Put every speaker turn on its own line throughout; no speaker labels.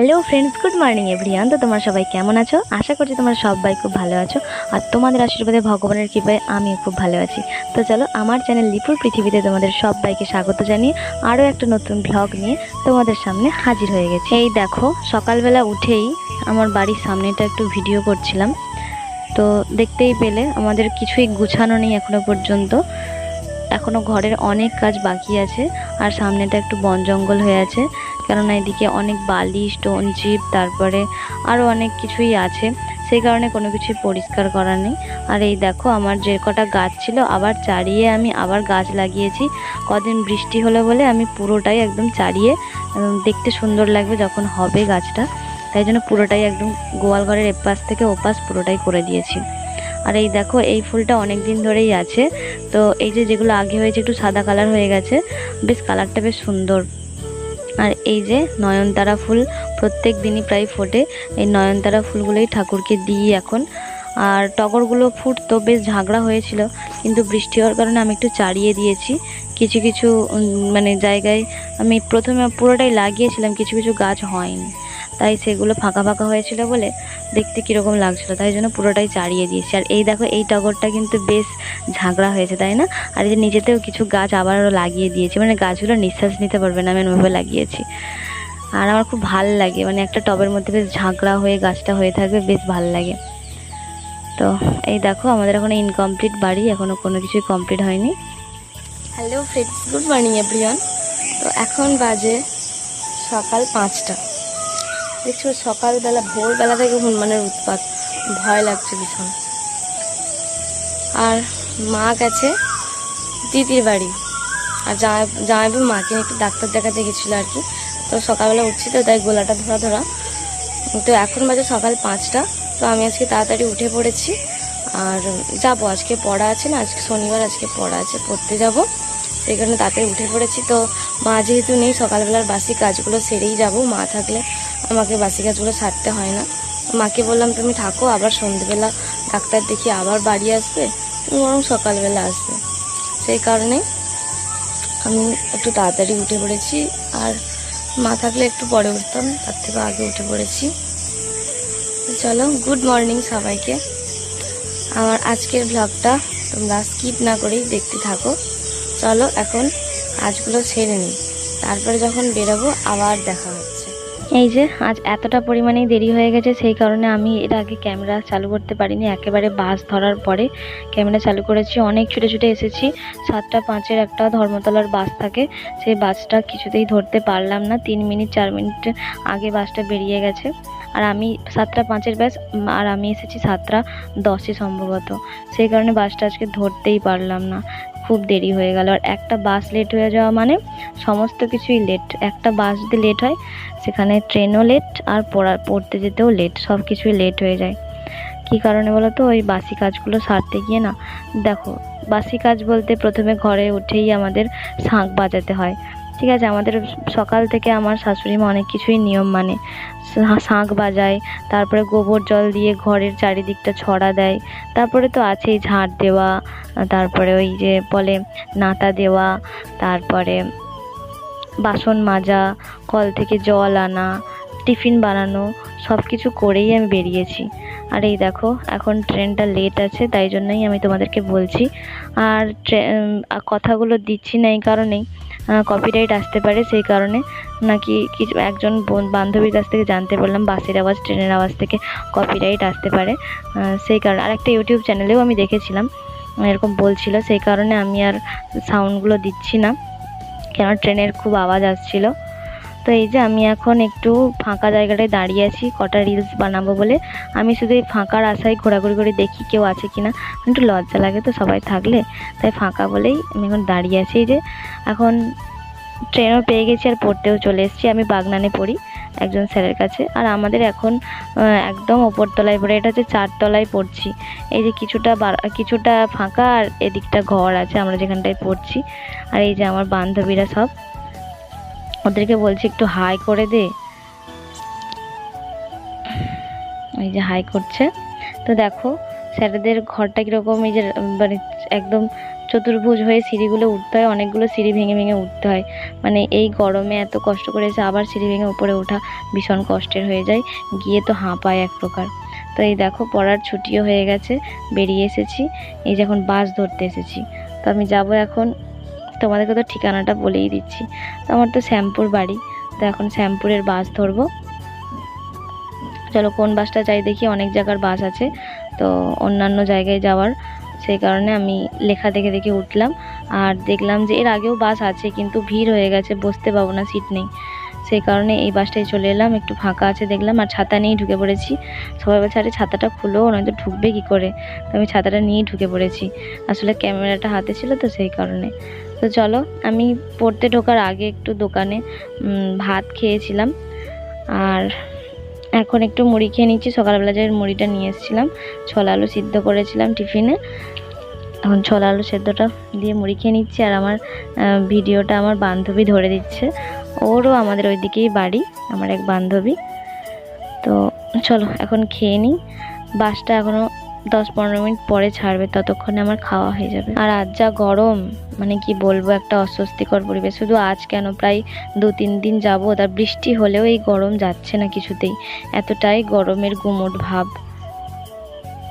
Hello friends good morning everyone তো তোমরা সবাই কেমন আছো? আশা করছি তোমরা সবাই খুব ভালো আছো। আর তোমাদের আশীর্বাদে, ভগবানের কৃপায় আমিও খুব ভালো আছি। তো চলো, আমার চ্যানেল লিপুর পৃথিবীতে তোমাদের সবাইকে স্বাগত জানিয়ে আরও একটা নতুন ব্লগ নিয়ে তোমাদের সামনে হাজির হয়ে গেছে। এই দেখো, সকালবেলা উঠেই আমার বাড়ির সামনেটা একটু ভিডিও করছিলাম। তো দেখতেই পেলে, আমাদের কিছুই গুছানো নেই এখনও পর্যন্ত। এখনও ঘরের অনেক কাজ বাকি আছে, আর সামনেটা একটু বন জঙ্গল হয়ে আছে। কেননা এদিকে অনেক বালি স্টোন চিপ তারপরে আরও অনেক কিছুই আছে। সেই কারণে কোনো কিছুই পরিষ্কার করা নেই। আর এই দেখো, আমার যে কটা গাছ ছিল, আবার চারিয়ে আমি আবার গাছ লাগিয়েছি। কদিন বৃষ্টি হলো বলে আমি পুরোটাই একদম চারিয়ে দেখতে সুন্দর লাগবে যখন হবে গাছটা। তাই জন্য পুরোটাই একদম গোয়াল ঘরের এপাশ থেকে ওপাশ পুরোটাই করে দিয়েছি। আর এই দেখো, এই ফুলটা অনেক দিন ধরেই আছে। তো এই যে যেগুলো আগে হয়েছে একটু সাদা কালার হয়ে গেছে, বেশ কালারটা বেশ সুন্দর। আর এই যে নয়নতারা ফুল, প্রত্যেক দিনই প্রায় ফোটে। এই নয়নতারা ফুলগুলোই ঠাকুরকে দিই এখন। আর টগরগুলো ফুটতো, বেশ ঝাগড়া হয়েছিল, কিন্তু বৃষ্টি হওয়ার কারণে আমি একটু চাড়িয়ে দিয়েছি। কিছু কিছু মানে জায়গায় আমি প্রথমে পুরোটাই লাগিয়েছিলাম, কিছু কিছু গাছ হয়নি। তাই সেগুলো ফাঁকা ফাঁকা হয়েছিল বলে দেখতে কীরকম লাগছিল, তাই জন্য পুরোটাই চাড়িয়ে দিয়েছি। আর এই দেখো, এই টগরটা কিন্তু বেশ ঝাঁকড়া হয়েছে, তাই না? আর এই যে নিজেতেও কিছু গাছ আবারও লাগিয়ে দিয়েছি মানে গাছগুলো নিঃশ্বাস নিতে পারবে না, আমি এমনভাবে লাগিয়েছি। আর আমার খুব ভালো লাগে মানে একটা টবের মধ্যে বেশ ঝাঁকড়া হয়ে গাছটা হয়ে থাকবে, বেশ ভালো লাগে। তো এই দেখো, আমাদের এখনও ইনকমপ্লিট বাড়ি এখনও কোনো কিছুই কমপ্লিট হয়নি। Hello friends good morning everyone তো এখন বাজে সকাল পাঁচটা। দেখছ, সকালবেলা, ভোরবেলা থেকে হনুমানের উৎপাত। ভয় লাগছে ভীষণ। আর মা গেছে দিদির বাড়ি। আর জামাই জামাইবাবু মাকে একটু ডাক্তার দেখাতে গেছিল আর কি। তো সকালবেলা উঠছি তো, তাই গোলাটা ধরা ধরা। তো এখন বাজে সকাল পাঁচটা। তো আমি আজকে তাড়াতাড়ি উঠে পড়েছি। আর যাব, আজকে পড়া আছে না, আজকে শনিবার, আজকে পড়া আছে, পড়তে যাব। সেই কারণে তাড়াতাড়ি উঠে পড়েছি। তো মা যেহেতু নেই, সকালবেলার বাসি কাজগুলো সেরেই যাব। মা থাকলে আমাকে বাসি কাজগুলো সারতে হয় না। মাকে বললাম, তুমি থাকো, আবার সন্ধেবেলা ডাক্তার দেখি আবার বাড়ি আসবে, তুমি বরং সকালবেলা আসবে। সেই কারণে আমি একটু তাড়াতাড়ি উঠে পড়েছি, আর মা থাকলে একটু পরে উঠতাম, তার থেকে আগে উঠে পড়েছি। চলো গুড মর্নিং সবাইকে। আমার আজকের ব্লগটা তোমরা স্কিপ না করেই দেখতে থাকো। চলো, এখন কাজগুলো সেরে নিই। তারপরে যখন বেরোবো, আবার দেখা হচ্ছে এই যে, আজ এতটা পরিমাণেই দেরি হয়ে গেছে, সেই কারণে আমি এর আগে ক্যামেরা চালু করতে পারিনি। একেবারে বাস ধরার পরে ক্যামেরা চালু করেছি। অনেক ছুটে ছুটে এসেছি। সাতটা পাঁচের একটা ধর্মতলার বাস থাকে। সেই বাসটা কিছুতেই ধরতে পারলাম না। তিন মিনিট, চার মিনিট আগে বাসটা বেরিয়ে গেছে। আর আমি সাতটা পাঁচের ব্যাস আর আমি এসেছি সাতটা দশে সম্ভবত। সেই কারণে বাসটা আজকে ধরতেই পারলাম না। খুব দেরি হয়ে গেল। আর একটা বাস লেট হয়ে যাওয়া মানে সমস্ত কিছুই লেট একটা বাস যদি লেট হয়, সেখানে ট্রেনও লেট আর পড়া পড়তে যেতেও লেট সব কিছুই লেট হয়ে যায়। কি কারণে বলো তো ওই বাসি কাজগুলো সারতে গিয়ে না, দেখো, বাসি কাজ বলতে প্রথমে ঘরে উঠেই আমাদের শাঁখ বাজাতে হয়। ঠিক আছে, আমাদের সকাল থেকে আমার শাশুড়ি মা অনেক কিছুই নিয়ম মানে। শাঁখ বাজায়, তারপরে গোবর জল দিয়ে ঘরের চারিদিকটা ছড়া দেয়, তারপরে তো আছেই ঝাঁট দেওয়া, তারপরে ওই যে বলে নাতা দেওয়া, তারপরে বাসন মাজা, কল থেকে জল আনা, টিফিন বানানো সব কিছু করেই আমি বেরিয়েছি। আর এই দেখো, এখন ট্রেনটা লেট আছে, তাই জন্যই আমি তোমাদেরকে বলছি। আর কথাগুলো দিচ্ছি না এই কারণেই। কপিরাইট আসতে পারে সেই কারণে। নাকি কিছু একজন বোন- বান্ধবীর কাছ থেকে জানতে পারলাম বাসের আওয়াজ, ট্রেনের আওয়াজ থেকে কপিরাইট আসতে পারে। সেই কারণে আর একটা ইউটিউব চ্যানেলেও আমি দেখেছিলাম, এরকম বলছিল। সেই কারণে আমি আর সাউন্ডগুলো দিচ্ছি না, কেন ট্রেনের খুব আওয়াজ আসছিল। তো এই যে আমি এখন একটু ফাঁকা জায়গাটায় দাঁড়িয়ে আছি, কটা রিলস বানাবো বলে। আমি শুধু এই ফাঁকার আশায় ঘোরাঘুরি করে দেখি কেউ আছে কি না একটু লজ্জা লাগে তো সবাই থাকলে। তাই ফাঁকা বলেই আমি এখন দাঁড়িয়ে আছি এই যে। এখন ট্রেনও পেয়ে গেছি আর পড়তেও চলে এসেছি। আমি বাগনানে পড়ি একজন স্যারের কাছে। আর আমাদের এখন একদম ওপরতলায় পড়ে, এটা হচ্ছে চারতলায় পড়ছি। এই যে কিছুটা কিছুটা ফাঁকা আর এদিকটা ঘর আছে, আমরা যেখানটায় পড়ছি। আর এই যে আমার বান্ধবীরা সব। ওদেরকে বলছি একটু হাই করে দে। এই যে হাই করছে। তো দেখো, স্যারেদের ঘরটা কীরকম, এই যে মানে একদম চতুর্ভুজ হয়ে সিঁড়িগুলো উঠতে হয়, অনেকগুলো সিঁড়ি ভেঙে ভেঙে উঠতে হয়। মানে এই গরমে এত কষ্ট করে এসে আবার সিঁড়ি ভেঙে উপরে ওঠা ভীষণ কষ্টের হয়ে যায়, গিয়ে তো হাঁপায় এক প্রকার। তো এই দেখো, পড়ার ছুটিও হয়ে গেছে, বেরিয়ে এসেছি। এই যে এখন বাস ধরতে এসেছি। তো আমি যাব এখন তোমাদেরকে তো ঠিকানাটা বলেই দিচ্ছি। তো আমার তো শ্যামপুর বাড়ি। তো এখন শ্যামপুরের বাস ধরবো। চলো কোন বাসটা চাই দেখি, অনেক জায়গার বাস আছে। তো অন্যান্য জায়গায় যাওয়ার, সেই কারণে আমি লেখা দেখে দেখে উঠলাম। আর দেখলাম যে এর আগেও বাস আছে, কিন্তু ভিড় হয়ে গেছে, বসতে পাবো না, সিট নেই। সেই কারণে এই বাসটায় চলে এলাম, একটু ফাঁকা আছে দেখলাম, আর ছাতা নিয়েই ঢুকে পড়েছি। সবাই বলছে, আরে, ছাতাটা খুলো নয়তো ঢুকবে কী করে? তো আমি ছাতাটা নিয়েই ঢুকে পড়েছি। আসলে ক্যামেরাটা হাতে ছিল তো, সেই কারণে। তো চলো, আমি পড়তে ঢোকার আগে একটু দোকানে ভাত খেয়েছিলাম। আর এখন একটু মুড়ি খেয়ে নিচ্ছি, সকালবেলা যে মুড়িটা নিয়ে এসেছিলাম, ছোলা আলু সিদ্ধ করেছিলাম টিফিনে। এখন ছোলা আলু সেদ্ধটা দিয়ে মুড়ি খেয়ে নিচ্ছি, আর আমার ভিডিওটা আমার বান্ধবী ধরে দিচ্ছে। ওরও আমাদের ওই দিকেই বাড়ি, আমার এক বান্ধবী। তো চলো, এখন খেয়ে নিই। বাসটা এখনও দশ পনেরো মিনিট পরে ছাড়বে, ততক্ষণে আমার খাওয়া হয়ে যাবে। আর আজ যা গরম মানে কি বলব, একটা অস্বস্তিকর পরিবেশ। শুধু আজ কেন? প্রায় দু তিন দিন যাব তার বৃষ্টি হলেও এই গরম যাচ্ছে না কিছুতেই। এতটাই গরমের গুমোট ভাব।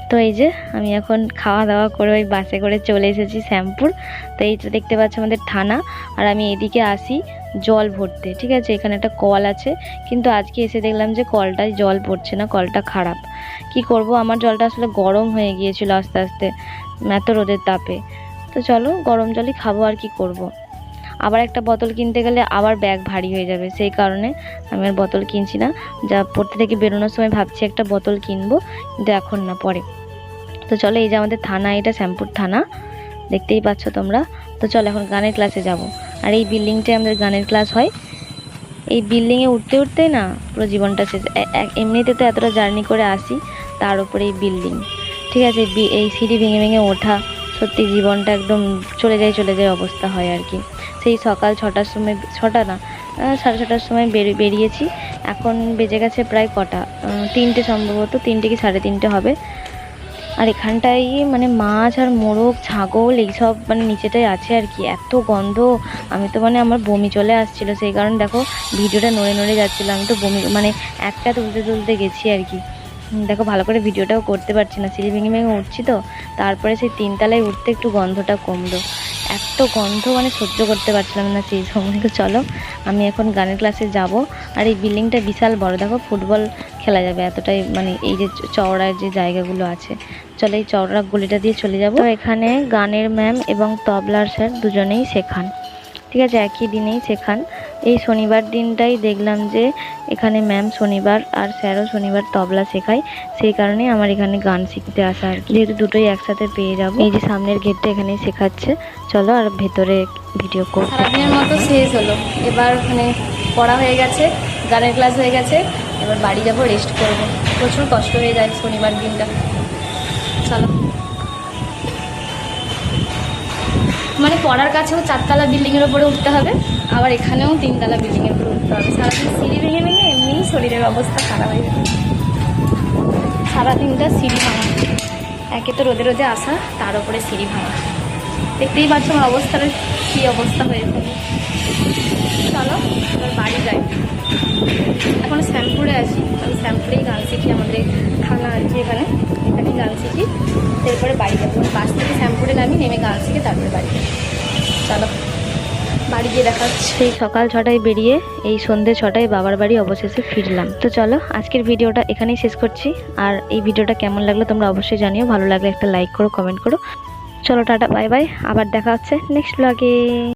তো এই যে, আমি এখন খাওয়া দাওয়া করে ওই বাসে করে চলে এসেছি শ্যামপুর। তো এই যে দেখতে পাচ্ছ আমাদের থানা। আর আমি এদিকে আসি জল ভরতে, ঠিক আছে? এখানে একটা কল আছে, কিন্তু আজকে এসে দেখলাম যে কলটায় জল পড়ছে না, কলটা খারাপ। কি করব? আমার জলটা আসলে গরম হয়ে গিয়েছিল আস্তে আস্তে, এত রোদের তাপে। তো চলো, গরম জলই খাব আর কি করব। আবার একটা বোতল কিনতে গেলে আবার ব্যাগ ভারী হয়ে যাবে, সেই কারণে আমি আর বোতল কিনছি না। যা পড়তে থেকে বেরোনোর সময় ভাবছি একটা বোতল কিনবো, কিন্তু এখন না, পরে। তো চলো, এই যে আমাদের থানা, এটা শ্যামপুর থানা, দেখতেই পাচ্ছ তোমরা। তো চলো, এখন গানের ক্লাসে যাব। আর এই বিল্ডিংটায় আমাদের গানের ক্লাস হয়। এই বিল্ডিংয়ে উঠতে উঠতে না পুরো জীবনটা শেষ। এমনিতে তো এতটা জার্নি করে আসি, তার উপরে এই বিল্ডিং ঠিক আছে এই সিঁড়ি ভেঙে ভেঙে ওঠা, সত্যি জীবনটা একদম চলে যায় চলে যায় অবস্থা হয় আর কি। সেই সকাল ছটার সময়, ছটা না সাড়ে ছটার সময় বেরিয়েছি। এখন বেজে গেছে প্রায় কটা। তিনটে সম্ভবত, তিনটে কি সাড়ে তিনটে হবে। আর এখানটায় মানে মাছ আর মোরগ, ছাগল এইসব মানে নিচেটাই আছে আর কি। এত গন্ধ। আমি তো মানে আমার বমি চলে আসছিল। সেই কারণে দেখো ভিডিওটা নড়ে নড়ে যাচ্ছিল। আমি তো বমি মানে একটা তুলতে তুলতে গেছি আর কি। দেখো ভালো করে ভিডিওটাও করতে পারছি না। সিঁড়ি ভেঙে ভেঙে উঠছি তো। তারপরে সেই তিনতলায় উঠতে একটু গন্ধটা কমলো। এত গন্ধ মানে সহ্য করতে পারছিলাম না সেই সময়। তো চলো, আমি এখন গানের ক্লাসে যাব। আর এই বিল্ডিংটা বিশাল বড়। দেখো, ফুটবল খেলা যাবে এতটাই মানে এই যে চওড়ার যে জায়গাগুলো আছে। চলো, এই চওড়া গলিটা দিয়ে চলে যাব। এখানে গানের ম্যাম এবং তবলার স্যার দুজনেই শেখান। ঠিক আছে, একই দিনেই শেখান। এই শনিবার দিনটাই দেখলাম যে এখানে ম্যাম শনিবার আর স্যারও শনিবার তবলা শেখায়, সেই কারণে আমার এখানে গান শিখতে আসা আর। যেহেতু দুটোই একসাথে পেয়ে যাব, এই যে সামনের গেটটা এখানেই শেখাচ্ছে, চলো আর ভেতরে ভিডিও করতে
সারাদিনের মতো শেষ হলো। এবার মানে পড়া হয়ে গেছে, গানের ক্লাস হয়ে গেছে, এবার বাড়ি যাব রেস্ট করব। প্রচুর কষ্ট হয়ে যায় শনিবার দিনটা। চলো। মানে পড়ার কাছেও চারতলা বিল্ডিংয়ের ওপরে উঠতে হবে। আবার এখানেও তিনতলা বিল্ডিংয়ের উপরে উঠতে হবে। সারাদিন সিঁড়ি ভেঙে ভেঙে এমনিই শরীরের অবস্থা খারাপ হয়ে যাবে। সারাদিনটা সিঁড়ি ভাঙা। একে তো রোদে রোদে আসা, তার উপরে সিঁড়ি ভাঙা। দেখতেই পাচ্ছ আমার অবস্থাটা কী অবস্থা হয়েছে চলো, এবার বাড়ি যাই। এখন শ্যামপুরে আছি। আমি শ্যামপুরেই গান শিখি আমাদের থানা আছে এখানে। এখানেই গান শিখি। এরপরে বাড়ি যাব। বাস থেকে শ্যাম্পুরে নামি, নেমে গান শিখে তারপরে বাড়ি যাব। চলো। বাড়ি গিয়ে দেখাচ্ছি।
সেই সকাল ছটায় বেরিয়ে, এই সন্ধে ছটায় বাবার বাড়ি অবশেষে ফিরলাম। তো চলো, আজকের ভিডিওটা এখানেই শেষ করছি। আর এই ভিডিওটা কেমন লাগল তোমরা অবশ্যই জানিও। ভালো লাগলে একটা লাইক করো কমেন্ট করো। চলো, টাটা বাই বাই আবার দেখা হচ্ছে নেক্সট ব্লগে